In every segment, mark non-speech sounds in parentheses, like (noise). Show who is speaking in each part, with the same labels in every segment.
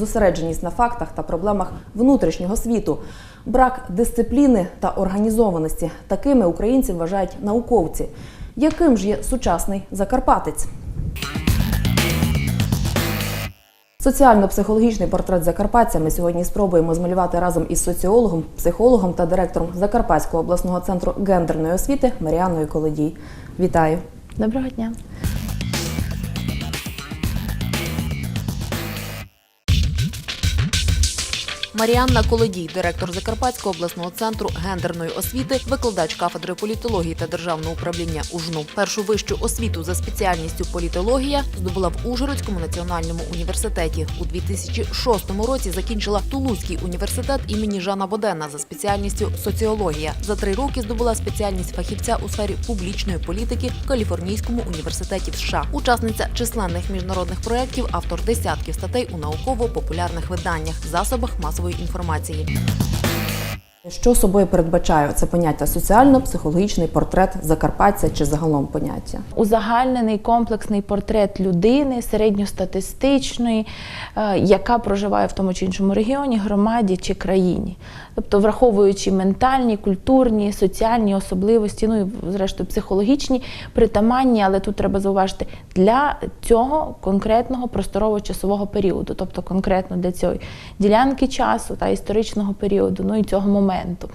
Speaker 1: зосередженість на фактах та проблемах внутрішнього світу, брак дисципліни та організованості. Такими українці вважають науковці. Яким ж є сучасний закарпатець? Соціально-психологічний портрет закарпатця ми сьогодні спробуємо змалювати разом із соціологом, психологом та директором Закарпатського обласного центру гендерної освіти Маріаною Колодій. Вітаю!
Speaker 2: Доброго дня.
Speaker 3: Маріанна Колодій, директор Закарпатського обласного центру гендерної освіти, викладач кафедри політології та державного управління УЖНУ. Першу вищу освіту за спеціальністю політологія здобула в Ужгородському національному університеті. У 2006 році закінчила Тулузький університет імені Жана Бодена за спеціальністю соціологія. За три роки здобула спеціальність фахівця у сфері публічної політики в Каліфорнійському університеті в США. Учасниця численних міжнародних проєктів, автор десятків статей у науково-популярних виданнях, засобах масової інформації.
Speaker 1: Що собою передбачає це поняття соціально-психологічний портрет закарпатця чи загалом поняття?
Speaker 2: Узагальнений комплексний портрет людини середньостатистичної, е, яка проживає в тому чи іншому регіоні, громаді чи країні. Тобто, враховуючи ментальні, культурні, соціальні особливості, ну і зрештою психологічні, притаманні, але тут треба зауважити для цього конкретного просторово-часового періоду, тобто конкретно для цієї ділянки часу та історичного періоду, ну і цього моменту.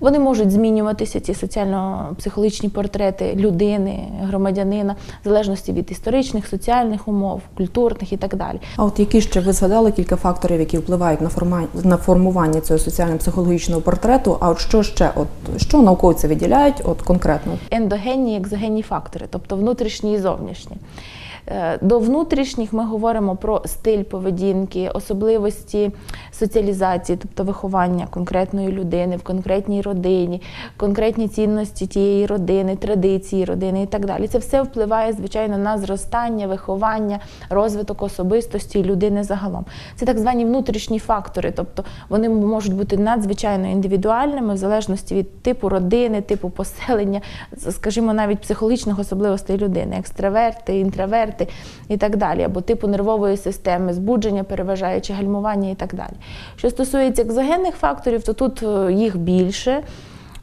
Speaker 2: Вони можуть змінюватися, ці соціально-психологічні портрети людини, громадянина, в залежності від історичних, соціальних умов, культурних і так далі.
Speaker 1: А от які ще ви згадали кілька факторів, які впливають на форма... на формування цього соціально-психологічного портрету? А от що ще, от що науковці виділяють, от конкретно?
Speaker 2: ендогенні екзогенні фактори, тобто внутрішні і зовнішні. Е, До внутрішніх ми говоримо про стиль поведінки, особливості соціалізації, тобто виховання конкретної людини в конкретній родині, конкретні цінності тієї родини, традиції родини і так далі. Це все впливає, звичайно, на зростання, виховання, розвиток особистості людини загалом. Це так звані внутрішні фактори, тобто вони можуть бути надзвичайно індивідуальними в залежності від типу родини, типу поселення, скажімо, навіть психологічних особливостей людини, екстраверти, інтроверти і так далі, або типу нервової системи, збудження, переважаючи гальмування і так далі. Що стосується екзогенних факторів, то тут е, їх більше.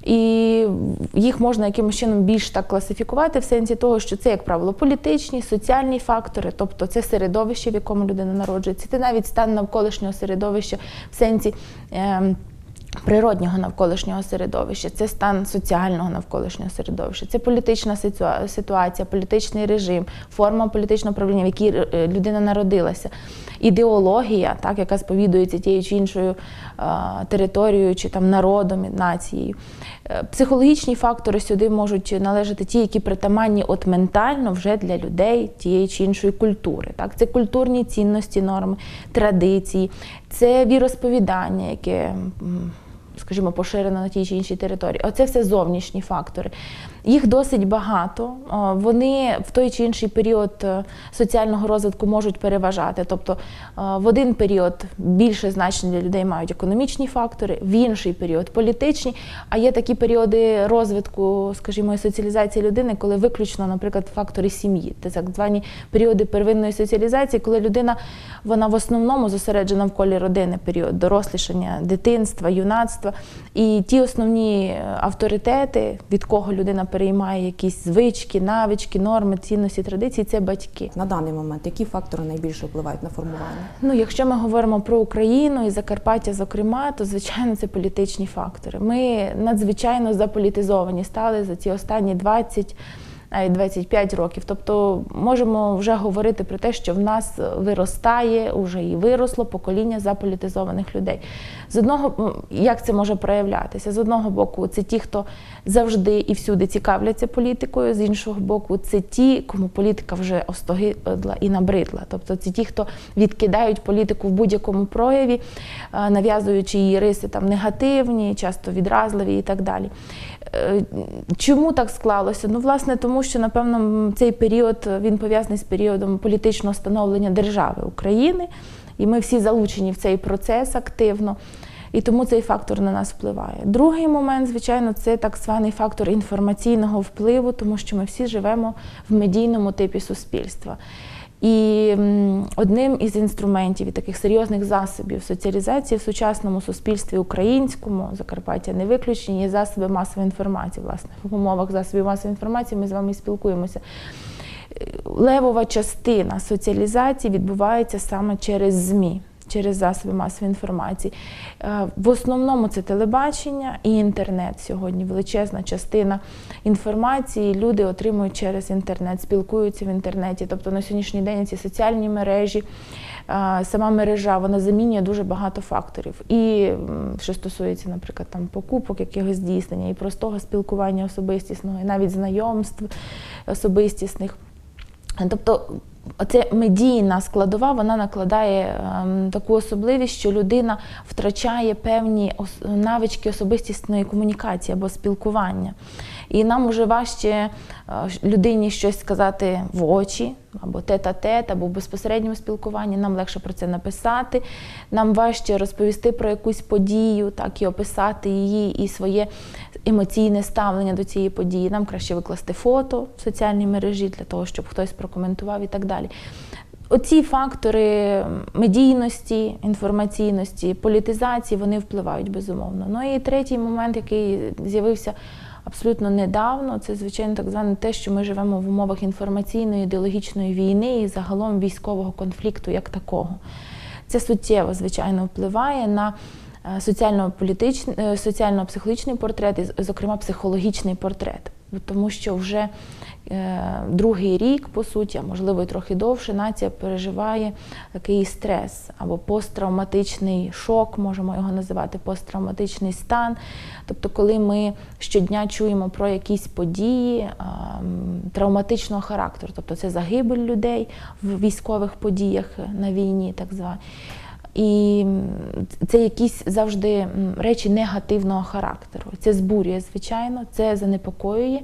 Speaker 2: І їх можна якимось чином більш так класифікувати в сенсі того, що це, як правило, політичні, соціальні фактори, тобто це середовище, в якому людина народжується, це навіть стан навколишнього середовища в сенсі. Е Природнього навколишнього середовища, це стан соціального навколишнього середовища, це політична ситуація, політичний режим, форма політичного правління, в якій е, людина народилася, ідеологія, так, яка сповідується тією чи іншою е, територією чи там народом, нацією. Е, Психологічні фактори сюди можуть належати ті, які притаманні от ментально вже для людей тієї чи іншої культури. Так? Це культурні цінності, норми, традиції, це віросповідання, яке. Скажімо, поширено на тій чи іншій території. Оце все зовнішні фактори. Їх досить багато. Вони в той чи інший період е, соціального розвитку можуть переважати. Тобто е, в один період більше значення для людей мають економічні фактори, в інший період політичні. А є такі періоди розвитку, скажімо, соціалізації людини, коли виключно, наприклад, фактори сім'ї. Це так звані періоди первинної соціалізації, коли людина вона в основному зосереджена в колі родини, період дорослішання, дитинства, юнацтва. І ті основні е, авторитети, від кого людина переймає якісь звички, навички, норми, цінності, традиції, це батьки.
Speaker 1: На даний момент які фактори найбільше впливають на формування?
Speaker 2: Ну, якщо ми говоримо про Україну і Закарпаття, зокрема, то звичайно це політичні фактори. Ми надзвичайно заполітизовані стали за ці останні 20 навіть 25 років. Тобто можемо вже говорити про те, що в нас виростає, уже і виросло покоління заполітизованих людей. З одного як це може проявлятися? З одного боку, це ті, хто завжди і всюди цікавляться політикою, з іншого боку, це ті, кому політика вже остогидла і набридла. Тобто це ті, хто відкидають політику в будь-якому прояві, е, нав'язуючи її риси там негативні, часто відразливі і так далі. Е, Чому так склалося? Ну, власне, тому що, напевно, цей період е, він пов'язаний з періодом політичного становлення держави України, і ми всі залучені в цей процес активно. І тому цей фактор на нас впливає. Другий момент, звичайно, це так званий фактор інформаційного впливу, тому що ми всі живемо в медійному типі суспільства. І одним із інструментів і таких серйозних засобів соціалізації в сучасному суспільстві українському, Закарпаття не виключення, є засоби масової інформації. Власне, в умовах засобів масової інформації ми з вами спілкуємося. Левова частина соціалізації відбувається саме через ЗМІ. Через засоби масової інформації. Е, В основному це телебачення і інтернет сьогодні. Величезна частина інформації люди отримують через інтернет, спілкуються в інтернеті. Тобто на сьогоднішній день ці соціальні мережі, е, сама мережа вона замінює дуже багато факторів. І що стосується, наприклад, там покупок, якогось здійснення, і простого спілкування особистісного, і навіть знайомств особистісних. Тобто оця медійна складова вона накладає ем, таку особливість, що людина втрачає певні навички особистісної комунікації або спілкування. І нам вже важче е, людині щось сказати в очі, або тет-а-тет, або в безпосередньому спілкуванні. Нам легше про це написати. Нам важче розповісти про якусь подію, так і описати її і своє емоційне ставлення до цієї події. Нам краще викласти фото в соціальній мережі для того, щоб хтось прокоментував і так далі. Оці фактори медійності, інформаційності, політизації вони впливають безумовно. Ну і третій момент, який з'явився абсолютно недавно, це звичайно так зване те, що ми живемо в умовах інформаційної ідеологічної війни і загалом військового конфлікту як такого. Це суттєво, звичайно, впливає на соціально-політичний, е, соціально-психологічний портрет, і, зокрема, психологічний портрет. Тому що вже е, другий рік, по суті, а можливо і трохи довше, нація переживає такий стрес або посттравматичний шок, можемо його називати, посттравматичний стан. Тобто, коли ми щодня чуємо про якісь події е, травматичного характеру, тобто це загибель людей в військових подіях на війні, так звані. І це якісь завжди речі негативного характеру. Це збурює, звичайно, це занепокоює.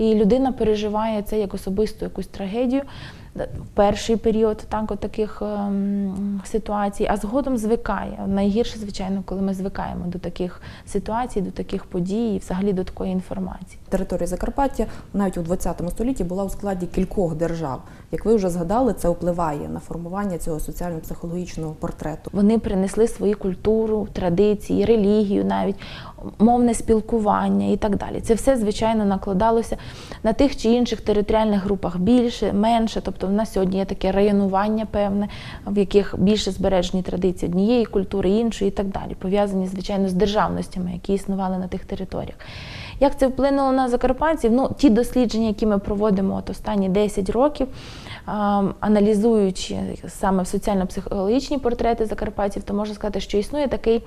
Speaker 2: І людина переживає це як особисту якусь трагедію в перший період так, от таких ем, ситуацій, а згодом звикає. Найгірше, звичайно, коли ми звикаємо до таких ситуацій, до таких подій і взагалі до такої інформації.
Speaker 1: Територія Закарпаття навіть у 20 столітті була у складі кількох держав. Як ви вже згадали, це впливає на формування цього соціально-психологічного портрету.
Speaker 2: Вони принесли свою культуру, традиції, релігію, навіть мовне спілкування і так далі. Це все, звичайно, накладалося на тих чи інших територіальних групах більше, менше. Тобто в нас сьогодні є таке районування певне, в яких більше збережені традиції однієї культури, іншої і так далі, пов'язані, звичайно, з державностями, які існували на тих територіях. Як це вплинуло на закарпатців? Ну, ті дослідження, які ми проводимо от останні 10 років, аналізуючи саме соціально-психологічні портрети закарпатців, то можна сказати, що існує такий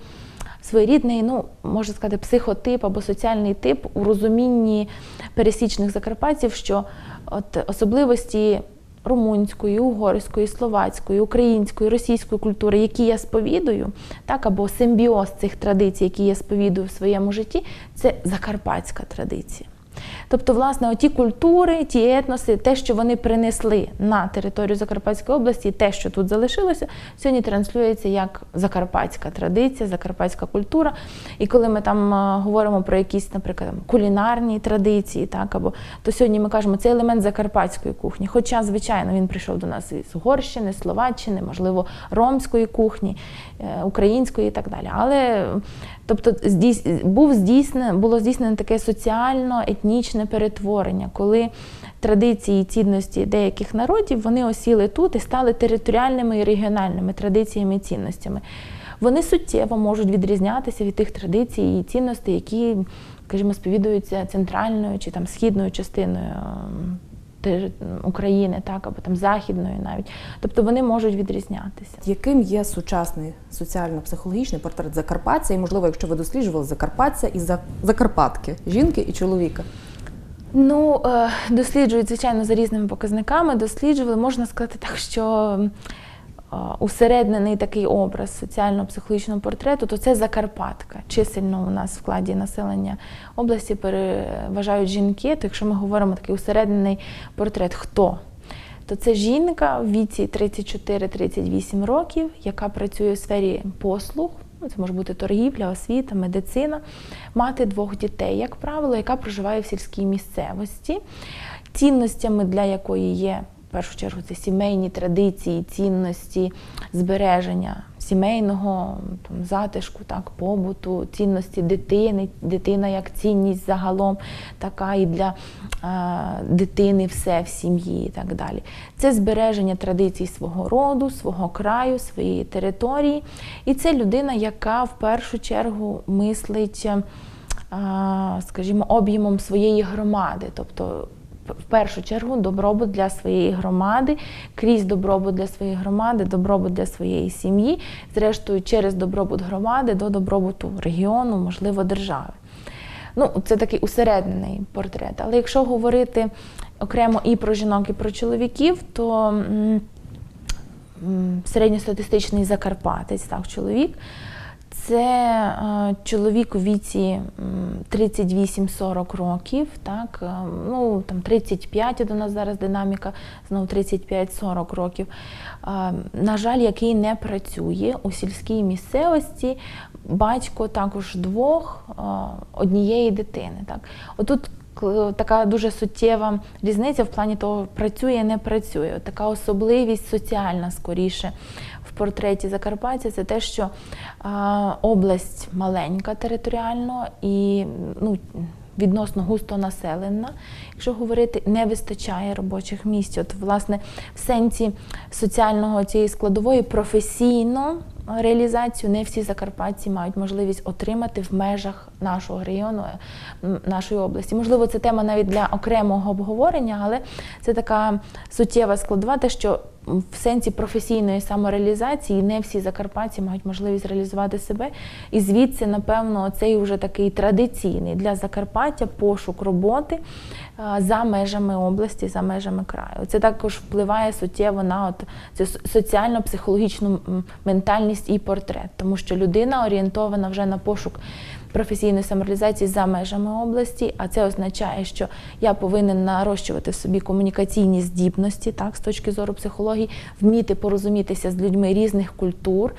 Speaker 2: своєрідний, ну можна сказати, психотип або соціальний тип у розумінні пересічних закарпатців, що от особливості румунської, угорської, словацької, української, російської культури, які я сповідую, так або симбіоз цих традицій, які я сповідую в своєму житті, це закарпатська традиція. Тобто, власне, оті культури, ті етноси, те, що вони принесли на територію Закарпатської області, те, що тут залишилося, сьогодні транслюється як закарпатська традиція, закарпатська культура. І коли ми там е, говоримо про якісь, наприклад, кулінарні традиції, так або то сьогодні ми кажемо, це елемент закарпатської кухні. Хоча, звичайно, він прийшов до нас із Угорщини, Словаччини, можливо, ромської кухні, е, української і так далі. Але Тобто здійс... був здійснено, було здійснено таке соціально-етнічне перетворення, коли традиції і цінності деяких народів вони осіли тут і стали територіальними і регіональними традиціями і цінностями. Вони суттєво можуть відрізнятися від тих традицій і цінностей, які, скажімо, сповідуються центральною чи там східною частиною ем, України, так або там західної, навіть. Тобто вони можуть відрізнятися.
Speaker 1: Яким є сучасний соціально-психологічний портрет Закарпаття? І, можливо, якщо ви досліджували Закарпаття і за- закарпатки, жінки і чоловіка.
Speaker 2: Ну, е, досліджують, звичайно, за різними показниками. Досліджували, можна сказати так, що усереднений такий образ соціально-психологічного портрету, то це Закарпатка. Чисельно у нас в складі населення області переважають жінки. То якщо ми говоримо такий усереднений портрет, хто? То це жінка в віці 34-38 років, яка працює у сфері послуг. Це може бути торгівля, освіта, медицина, мати двох дітей, як правило, яка проживає в сільській місцевості, цінностями для якої є першу чергу це сімейні традиції, цінності, збереження сімейного там, затишку, так, побуту, цінності дитини, дитина як цінність загалом, така і для е, дитини все в сім'ї і так далі. Це збереження традицій свого роду, свого краю, своєї території. І це людина, яка в першу чергу мислить, е, скажімо, об'ємом своєї громади. Тобто в першу чергу добробут для своєї громади, крізь добробут для своєї громади, добробут для своєї сім'ї, зрештою, через добробут громади до добробуту регіону, можливо, держави. Ну, це такий усереднений портрет. Але якщо говорити окремо і про жінок, і про чоловіків, то середньостатистичний закарпатець, так, чоловік. Це е, чоловік у віці 38-40 років, так, е, ну там 35 до нас зараз динаміка, знову 35-40 років. Е, на жаль, який не працює у сільській місцевості, батько також двох однієї дитини. Так. Отут така дуже суттєва різниця в плані того, працює, не працює. Така особливість соціальна скоріше портреті Закарпаття це те, що область маленька територіально і ну, відносно густо населена. Якщо говорити, не вистачає робочих місць. От, власне, в сенсі соціального цієї складової професійно реалізацію не всі закарпатці мають можливість отримати в межах нашого регіону, нашої області. Можливо, це тема навіть для окремого обговорення, але це така суттєва складова, те, що в сенсі професійної самореалізації не всі закарпатці мають можливість реалізувати себе. І звідси, напевно, цей вже такий традиційний для Закарпаття пошук роботи за межами області, за межами краю. Це також впливає суттєво на от цю соціально-психологічну ментальність і портрет, тому що людина орієнтована вже на пошук професійної самореалізації за межами області, а це означає, що я повинен нарощувати в собі комунікаційні здібності, так, з точки зору психології, вміти порозумітися з людьми різних культур,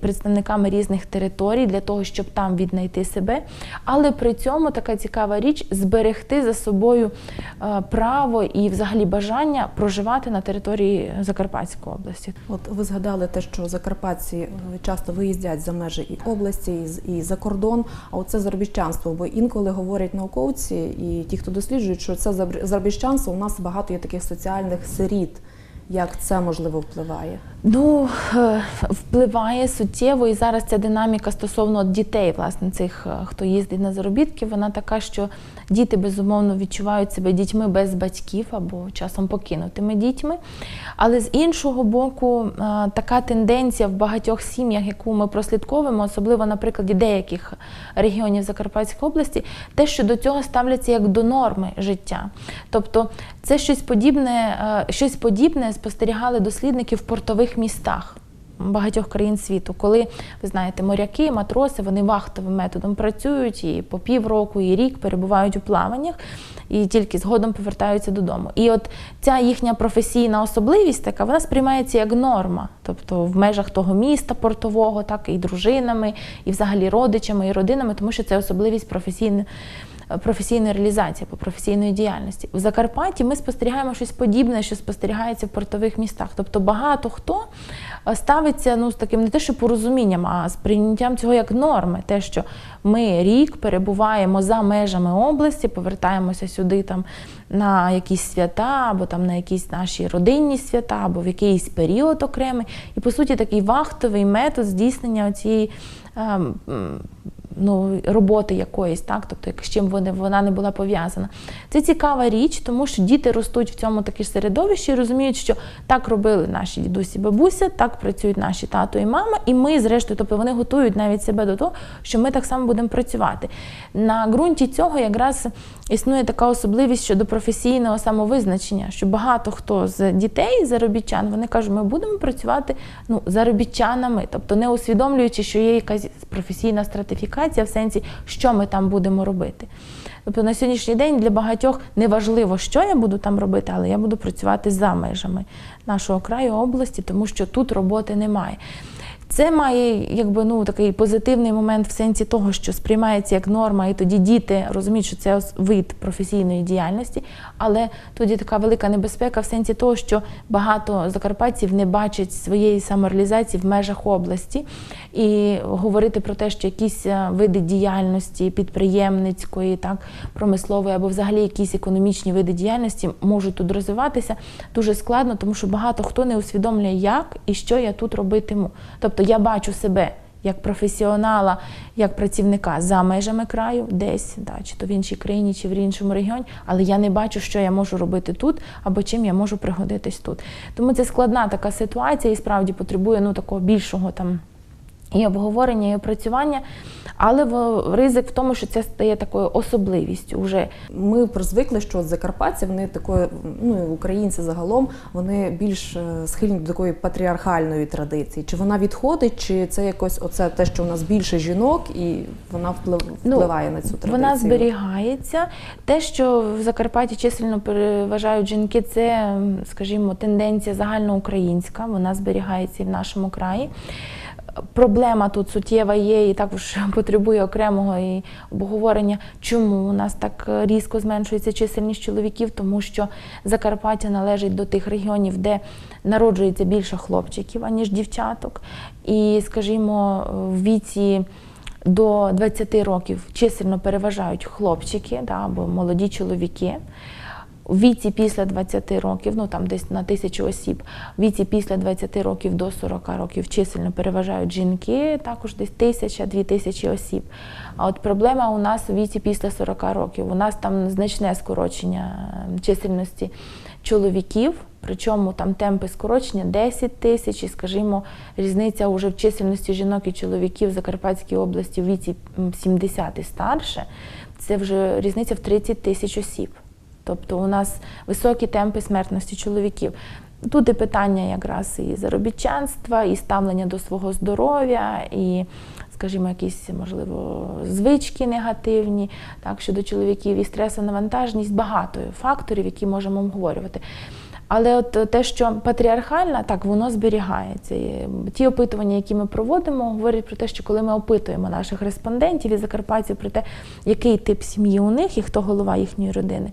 Speaker 2: представниками різних територій для того, щоб там віднайти себе. Але при цьому така цікава річ зберегти за собою е, право і взагалі бажання проживати на території Закарпатської області.
Speaker 1: От ви згадали те, що закарпатці е, часто виїздять за межі і області, і за кордон. А оце заробітчанство, бо інколи говорять науковці і ті, хто досліджують, що це заробітчанство. У нас багато є таких соціальних сиріт. Як це можливо впливає?
Speaker 2: Ну, е, впливає суттєво, і зараз ця динаміка стосовно дітей, власне, цих, е, хто їздить на заробітки, вона така, що діти безумовно відчувають себе дітьми без батьків або часом покинутими дітьми. Але з іншого боку, е, така тенденція в багатьох сім'ях, яку ми прослідковуємо, особливо на прикладі деяких регіонів Закарпатської області, те, що до цього ставляться як до норми життя. Тобто це щось подібне, е, щось подібне спостерігали дослідники в портових містах. Багатьох країн світу, коли ви знаєте, моряки, матроси, вони вахтовим методом працюють і по півроку, і рік перебувають у плаваннях, і тільки згодом повертаються додому. І от ця їхня професійна особливість така, вона сприймається як норма, тобто в межах того міста портового, так і дружинами, і взагалі родичами, і родинами, тому що це особливість професійної професійної реалізації або професійної діяльності. В Закарпатті ми спостерігаємо щось подібне, що спостерігається в портових містах. Тобто багато хто е, ставиться ну, з таким не те, що порозумінням, а з прийняттям цього як норми. Те, що ми рік перебуваємо за межами області, повертаємося сюди там на якісь свята, або там на якісь наші родинні свята, або в якийсь період окремий. І по суті такий вахтовий метод здійснення цієї. Ну, роботи якоїсь, так, тобто з чим вони, вона не була пов'язана. Це цікава річ, тому що діти ростуть в цьому таке ж середовищі і розуміють, що так робили наші дідусі, бабуся, так працюють наші тато і мама, і ми, зрештою, тобто вони готують навіть себе до того, що ми так само будемо працювати. На ґрунті цього якраз існує така особливість щодо професійного самовизначення, що багато хто з дітей, заробітчан, вони кажуть, ми будемо працювати ну, заробітчанами, тобто не усвідомлюючи, що є якась професійна стратифікація в сенсі, що ми там будемо робити. Тобто на сьогоднішній день для багатьох неважливо, що я буду там робити, але я буду працювати за межами нашого краю області, тому що тут роботи немає. Це має якби ну такий позитивний момент в сенсі того, що сприймається як норма, і тоді діти розуміють, що це вид професійної діяльності. Але тоді така велика небезпека в сенсі того, що багато закарпатців не бачать своєї самореалізації в межах області, і говорити про те, що якісь е, види діяльності підприємницької, так промислової або взагалі якісь економічні види діяльності можуть тут розвиватися дуже складно, тому що багато хто не усвідомлює, як і що я тут робитиму. Тобто я бачу себе як професіонала, як працівника за межами краю, десь, да, чи то в іншій країні, чи в іншому регіоні, але я не бачу, що я можу робити тут або чим я можу пригодитись тут. Тому це складна така ситуація і справді потребує ну, такого більшого там. І обговорення, і опрацювання, але ризик в тому, що це стає такою особливістю. Уже
Speaker 1: Ми призвикли, що закарпатці вони такої, ну і українці загалом, вони більш е, схильні до такої патріархальної традиції. Чи вона відходить, чи це якось оце те, що у нас більше жінок, і вона
Speaker 2: Ну,
Speaker 1: впливає на цю традицію?
Speaker 2: Вона зберігається. Те, що в Закарпатті численно переважають жінки, це, скажімо, тенденція загальноукраїнська, вона зберігається і в нашому краї. Проблема тут суттєва є і також (laughs) потребує окремого і обговорення, чому у нас так е, різко зменшується чисельність чоловіків, тому що Закарпаття належить до тих регіонів, де народжується більше хлопчиків, аніж дівчаток. І, скажімо, в віці до 20 років чисельно переважають хлопчики да, або молоді чоловіки. У віці після 20 років, ну там десь на тисячу осіб, в віці після 20 років до 40 років чисельно переважають жінки, також десь тисяча-дві тисячі осіб. А от проблема у нас у віці після 40 років. У нас там значне скорочення е, чисельності чоловіків, причому там темпи скорочення 10 тисяч, і, скажімо, різниця уже в чисельності жінок і чоловіків в Закарпатській області в віці м, 70 і старше, це вже різниця в 30 тисяч осіб. Тобто у нас високі темпи смертності чоловіків. Тут і питання якраз і заробітчанства, і ставлення до свого здоров'я, і, скажімо, якісь, можливо, звички негативні так, щодо чоловіків, і стресонавантаженість, багато факторів, які можемо обговорювати. Але от те, що патріархальна, так воно зберігається. І Ті опитування, які ми проводимо, говорять про те, що коли ми опитуємо наших респондентів і закарпатців про те, який тип сім'ї у них і хто голова їхньої родини,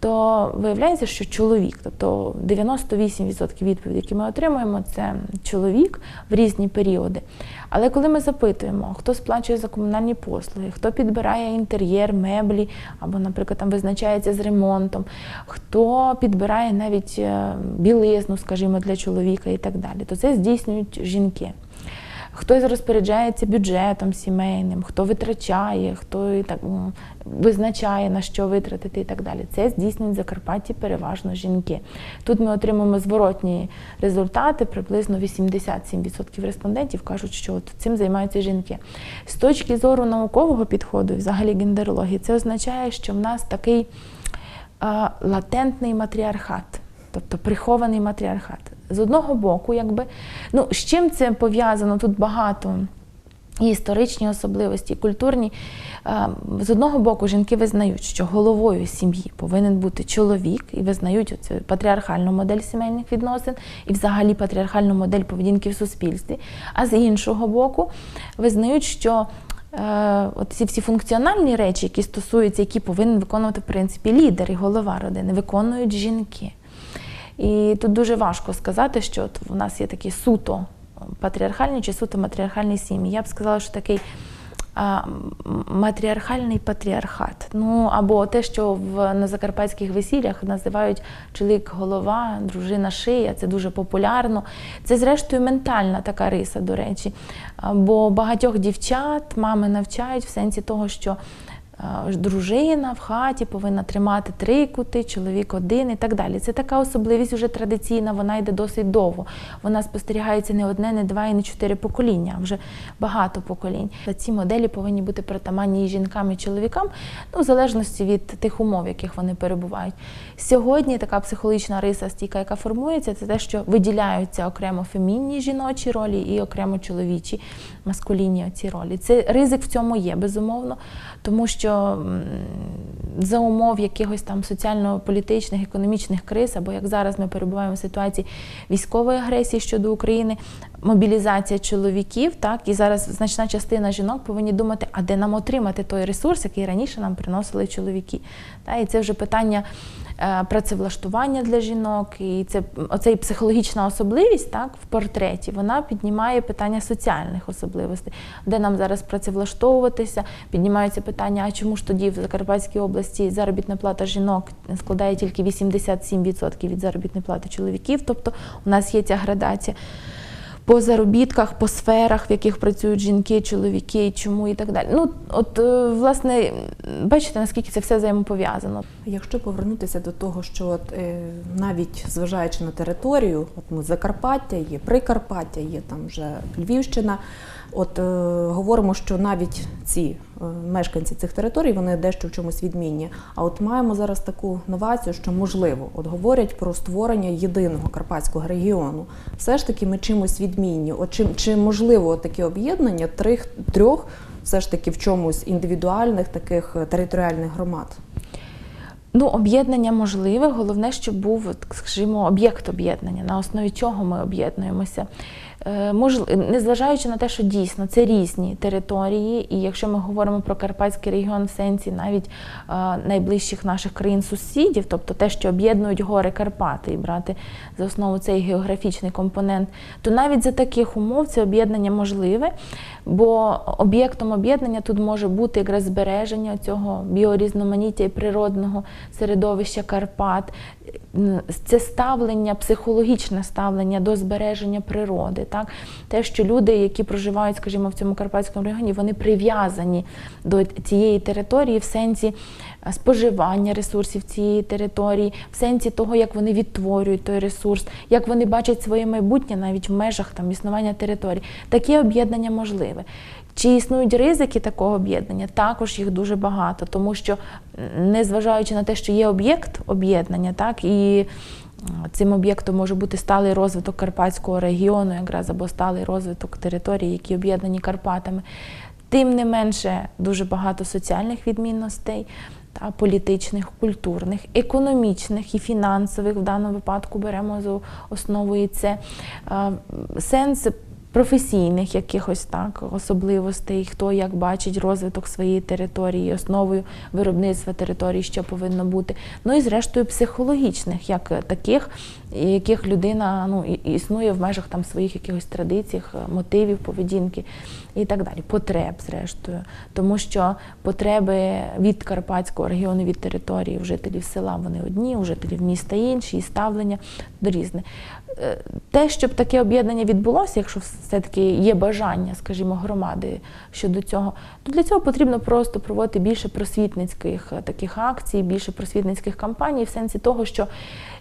Speaker 2: то виявляється, що чоловік, тобто 98% відповідей, які ми отримуємо, це чоловік в різні періоди. Але коли ми запитуємо, хто сплачує за комунальні послуги, хто підбирає інтер'єр, меблі, або, наприклад, там визначається з ремонтом, хто підбирає навіть е, білизну, скажімо, для чоловіка і так далі, то це здійснюють жінки. Хтось розпоряджається бюджетом сімейним, хто витрачає, хто так визначає на що витратити і так далі. Це здійснюють в Закарпатті переважно жінки. Тут ми отримуємо зворотні результати. Приблизно 87% респондентів кажуть, що от цим займаються жінки. З точки зору наукового підходу, взагалі гендерології, це означає, що в нас такий латентний матріархат, тобто прихований матріархат. З одного боку, якби, ну, з чим це пов'язано? Тут багато і історичні особливості, і культурні. Е, З одного боку, жінки визнають, що головою сім'ї повинен бути чоловік, і визнають оцю патріархальну модель сімейних відносин і взагалі патріархальну модель поведінки в суспільстві. А з іншого боку, визнають, що е, от ці всі функціональні речі, які стосуються, які повинен виконувати в принципі лідер і голова родини, виконують жінки. І тут дуже важко сказати, що от у нас є такі суто патріархальні чи суто матріархальні сім'ї. Я б сказала, що такий а, матріархальний патріархат. Ну або те, що в на закарпатських весіллях називають чоловік голова, дружина шия. Це дуже популярно. Це, зрештою, ментальна така риса, до речі. Бо багатьох дівчат мами навчають в сенсі того, що дружина в хаті повинна тримати три кути, чоловік один і так далі. Це така особливість вже традиційна, вона йде досить довго. Вона спостерігається не одне, не два і не чотири покоління, а вже багато поколінь. Ці моделі повинні бути притаманні і жінкам, і чоловікам, ну, в залежності від тих умов, в яких вони перебувають. Сьогодні така психологічна риса стійка, яка формується, це те, що виділяються окремо фемінні жіночі ролі і окремо чоловічі маскулінні ці ролі. Це ризик в цьому є, безумовно, тому що за умов якихось там соціально-політичних, економічних криз, або як зараз ми перебуваємо в ситуації військової агресії щодо України, мобілізація чоловіків, так і зараз значна частина жінок повинні думати, а де нам отримати той ресурс, який раніше нам приносили чоловіки. Та, і це вже питання е, працевлаштування для жінок, і це оцей психологічна особливість так, в портреті, вона піднімає питання соціальних особливостей, де нам зараз працевлаштовуватися, піднімаються питання, а чому ж тоді в Закарпатській області заробітна плата жінок складає тільки 87% від заробітної плати чоловіків, тобто у нас є ця градація по заробітках, по сферах, в яких працюють жінки, чоловіки, чому і так далі. Ну, от, е, власне, бачите, наскільки це все взаємопов'язано.
Speaker 1: Якщо повернутися до того, що от, е, навіть зважаючи на територію, от ми Закарпаття, є Прикарпаття, є там вже Львівщина. От е, говоримо, що навіть ці мешканці цих територій вони дещо в чомусь відмінні. А от маємо зараз таку новацію, що можливо, от говорять про створення єдиного карпатського регіону. Все ж таки, ми чимось відмінні. От чи, чи можливо таке об'єднання трьох трьох, все ж таки в чомусь індивідуальних таких е, територіальних громад?
Speaker 2: Ну, об'єднання можливе, головне, щоб був, скажімо, об'єкт об'єднання, на основі чого ми об'єднуємося. Е, можли- Незважаючи на те, що дійсно це різні території, і якщо ми говоримо про Карпатський регіон в сенсі навіть е, найближчих наших країн-сусідів, тобто те, що об'єднують гори Карпати, і брати за основу цей географічний компонент, то навіть за таких умов це об'єднання можливе, бо об'єктом об'єднання тут може бути якраз збереження цього біорізноманіття і природного середовища Карпат, це ставлення, психологічне ставлення до збереження природи. Так? Те, що люди, які проживають, скажімо, в цьому Карпатському регіоні, вони прив'язані до цієї території в сенсі споживання ресурсів цієї території, в сенсі того, як вони відтворюють той ресурс, як вони бачать своє майбутнє навіть в межах там, існування території. Таке об'єднання можливе. Чи існують ризики такого об'єднання? Також їх дуже багато, тому що незважаючи на те, що є об'єкт об'єднання, так і цим об'єктом може бути сталий розвиток Карпатського регіону, якраз або сталий розвиток територій, які об'єднані Карпатами. Тим не менше дуже багато соціальних відмінностей. Та політичних, культурних, економічних і фінансових в даному випадку беремо за основу і це е, сенс професійних якихось так особливостей, хто як бачить розвиток своєї території, основою виробництва території, що повинно бути. Ну і зрештою психологічних, як таких, яких людина ну, існує в межах там своїх якихось традицій, мотивів, поведінки і так далі. Потреб, зрештою. Тому що потреби від Карпатського регіону, від території, у жителів села вони одні, у жителів міста інші, і ставлення різне. Е, Те, щоб таке об'єднання відбулося, якщо все-таки є бажання, скажімо, громади щодо цього, то для цього потрібно просто проводити більше просвітницьких е, таких акцій, більше просвітницьких кампаній, в сенсі того, що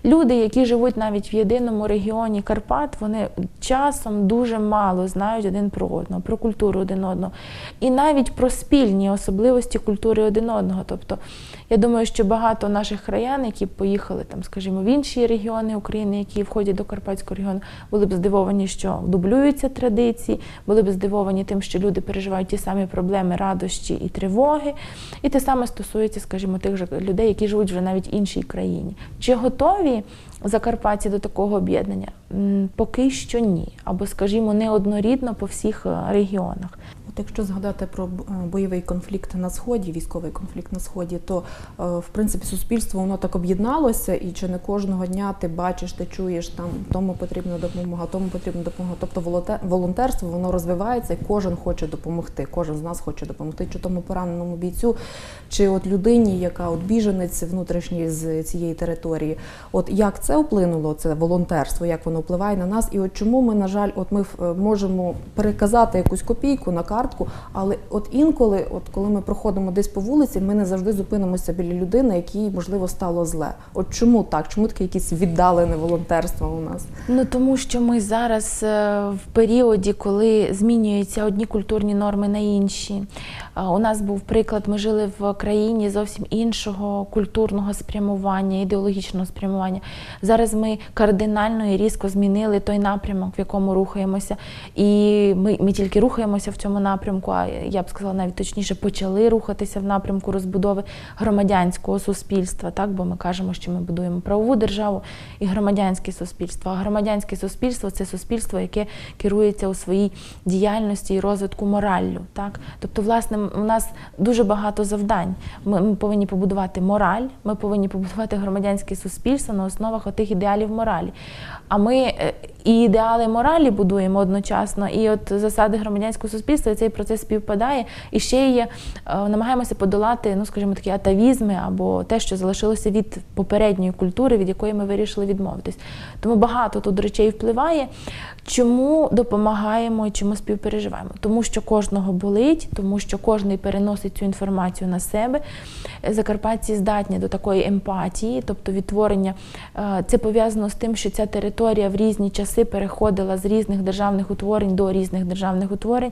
Speaker 2: люди, які живуть навіть в єдиному регіоні Карпат, вони часом дуже мало знають один про одного, про культуру один одного, і навіть про спільні особливості культури один одного. Тобто, я думаю, що багато наших краян, які поїхали там, скажімо, в інші регіони України, які входять до Карпатського регіону, були б здивовані, що дублюються традиції, були б здивовані тим, що люди переживають ті самі проблеми, радощі і тривоги. І те саме стосується, скажімо, тих же людей, які живуть вже навіть в іншій країні. Чи готові Закарпатці до такого об'єднання? Поки що ні. Або, скажімо, неоднорідно по всіх е, регіонах.
Speaker 1: Якщо згадати про е, бойовий конфлікт на сході, військовий конфлікт на сході, то е, в принципі суспільство воно так об'єдналося, і чи не кожного дня ти бачиш, ти чуєш там тому потрібна допомога, тому потрібна допомога. Тобто волонте- волонтерство воно розвивається, і кожен хоче допомогти. Кожен з нас хоче допомогти, чи тому пораненому бійцю, чи от людині, яка от біженець внутрішній з цієї території. От як це вплинуло, це волонтерство, як воно впливає на нас, і от чому ми, на жаль, от ми е, можемо переказати якусь копійку на картку, але от інколи, от коли ми проходимо десь по вулиці, ми не завжди зупинимося біля людини, якій можливо стало зле. От чому так? Чому таке якесь віддалене волонтерство у нас?
Speaker 2: Ну тому що ми зараз е, в періоді, коли змінюються одні культурні норми на інші. У нас був приклад, ми жили в країні зовсім іншого культурного спрямування, ідеологічного спрямування. Зараз ми кардинально і різко змінили той напрямок, в якому рухаємося, і ми, ми тільки рухаємося в цьому напрямку, а я б сказала навіть точніше, почали рухатися в напрямку розбудови громадянського суспільства. Так, бо ми кажемо, що ми будуємо правову державу і громадянське суспільство. А громадянське суспільство це суспільство, яке керується у своїй діяльності і розвитку мораллю. Так, тобто, власне, у нас дуже багато завдань. Ми, ми повинні побудувати мораль, ми повинні побудувати громадянське суспільство на основах отих ідеалів моралі. А ми е, і ідеали моралі будуємо одночасно, і от засади громадянського суспільства і цей процес співпадає. І ще є е, намагаємося подолати, ну скажімо, такі атавізми або те, що залишилося від попередньої культури, від якої ми вирішили відмовитись. Тому багато тут речей впливає. Чому допомагаємо і чому співпереживаємо? Тому що кожного болить, тому що кожен переносить цю інформацію на себе. Закарпатці здатні до такої емпатії, тобто відтворення. Е, Це пов'язано з тим, що ця територія в різні часи переходила з різних державних утворень до різних державних утворень.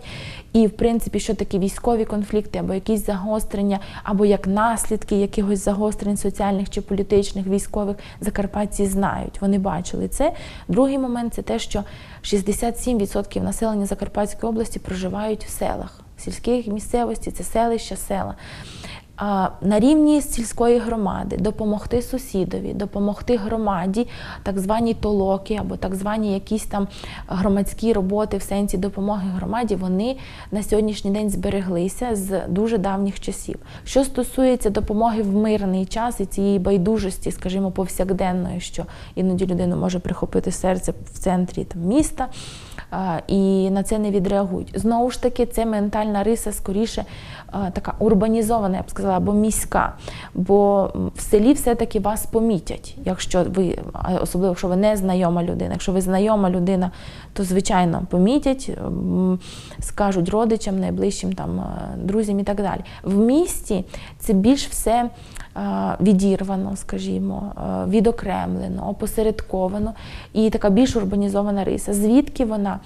Speaker 2: І, в принципі, що такі військові конфлікти або якісь загострення, або як наслідки якихось загострень соціальних чи політичних, військових, закарпатці знають. Вони бачили це. Другий момент це те, що 67% населення Закарпатської області проживають в селах. Сільських місцевості це селища, села. На рівні сільської громади допомогти сусідові, допомогти громаді, так звані толоки або так звані якісь там громадські роботи в сенсі допомоги громаді, вони на сьогоднішній день збереглися з дуже давніх часів. Що стосується допомоги в мирний час і цієї байдужості, скажімо, повсякденної, що іноді людину може прихопити серце в центрі там, міста. І на це не відреагують. Знову ж таки, це ментальна риса скоріше така урбанізована, я б сказала, або міська. Бо в селі все-таки вас помітять, якщо ви, особливо, якщо ви не знайома людина. Якщо ви знайома людина, то звичайно помітять, скажуть родичам, найближчим там друзям і так далі. В місті це більш все відірвано, скажімо, е, відокремлено, опосередковано і така більш урбанізована риса. Звідки вона?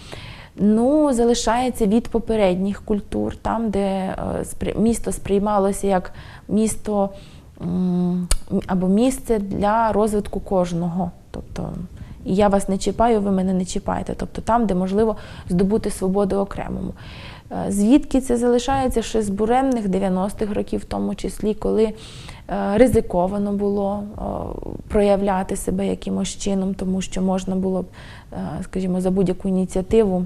Speaker 2: Ну, залишається від попередніх культур, там, де е, місто сприймалося як місто або місце для розвитку кожного. Тобто, і я вас не чіпаю, ви мене не чіпаєте. Тобто там, де можливо здобути свободу окремому. Е, Звідки це залишається ще з буремних 90-х років, в тому числі, коли е, ризиковано було е, проявляти себе якимось чином, тому що можна було б, е, скажімо, за будь-яку ініціативу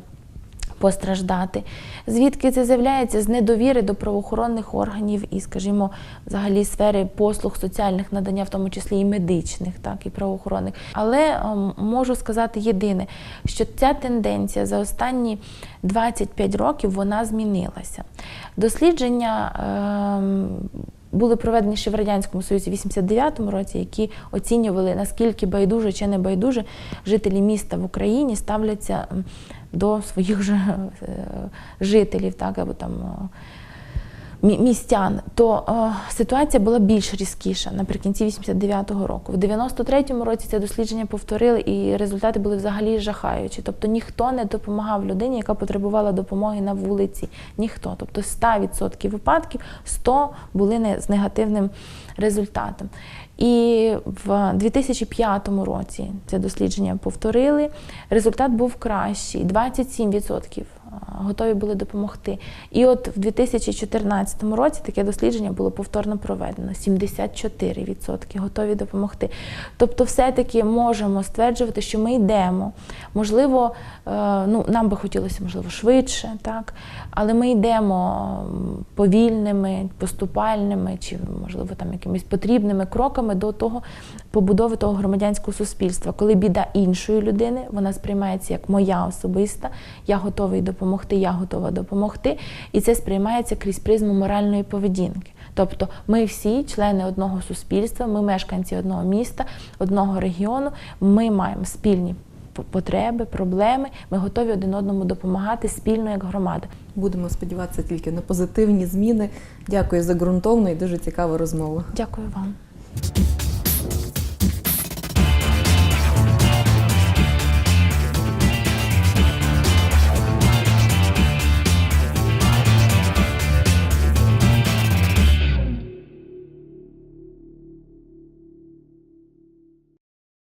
Speaker 2: постраждати. Звідки це з'являється з недовіри до правоохоронних органів і, скажімо, взагалі сфери послуг соціальних надання, в тому числі і медичних, так і правоохоронних. Але ем, можу сказати єдине, що ця тенденція за останні 25 років вона змінилася. Дослідження. Були проведені ще в Радянському Союзі в 89-му році, які оцінювали, наскільки байдуже чи не байдуже жителі міста в Україні ставляться до своїх же е, жителів, так, або там містян, то е, ситуація була більш різкіша наприкінці 89-го року. В 93-му році це дослідження повторили, і результати були взагалі жахаючі. Тобто ніхто не допомагав людині, яка потребувала допомоги на вулиці. Ніхто. Тобто 100% випадків 100 були не, з негативним результатом. І в 2005 році це дослідження повторили. Результат був кращий 27% готові були допомогти. І от в 2014 році таке дослідження було повторно проведено. 74% готові допомогти. Тобто, все-таки можемо стверджувати, що ми йдемо. Можливо, е, ну, нам би хотілося, можливо, швидше, так? але ми йдемо повільними, поступальними чи, можливо, там якимись потрібними кроками до того побудови того громадянського суспільства. Коли біда іншої людини, вона сприймається як моя особиста, я готовий допомогти, я готова допомогти. І це сприймається крізь призму моральної поведінки. Тобто ми всі члени одного суспільства, ми мешканці одного міста, одного регіону, ми маємо спільні потреби, проблеми, ми готові один одному допомагати спільно як громада.
Speaker 1: Будемо сподіватися тільки на позитивні зміни. Дякую за ґрунтовну і дуже цікаву розмову.
Speaker 2: Дякую вам.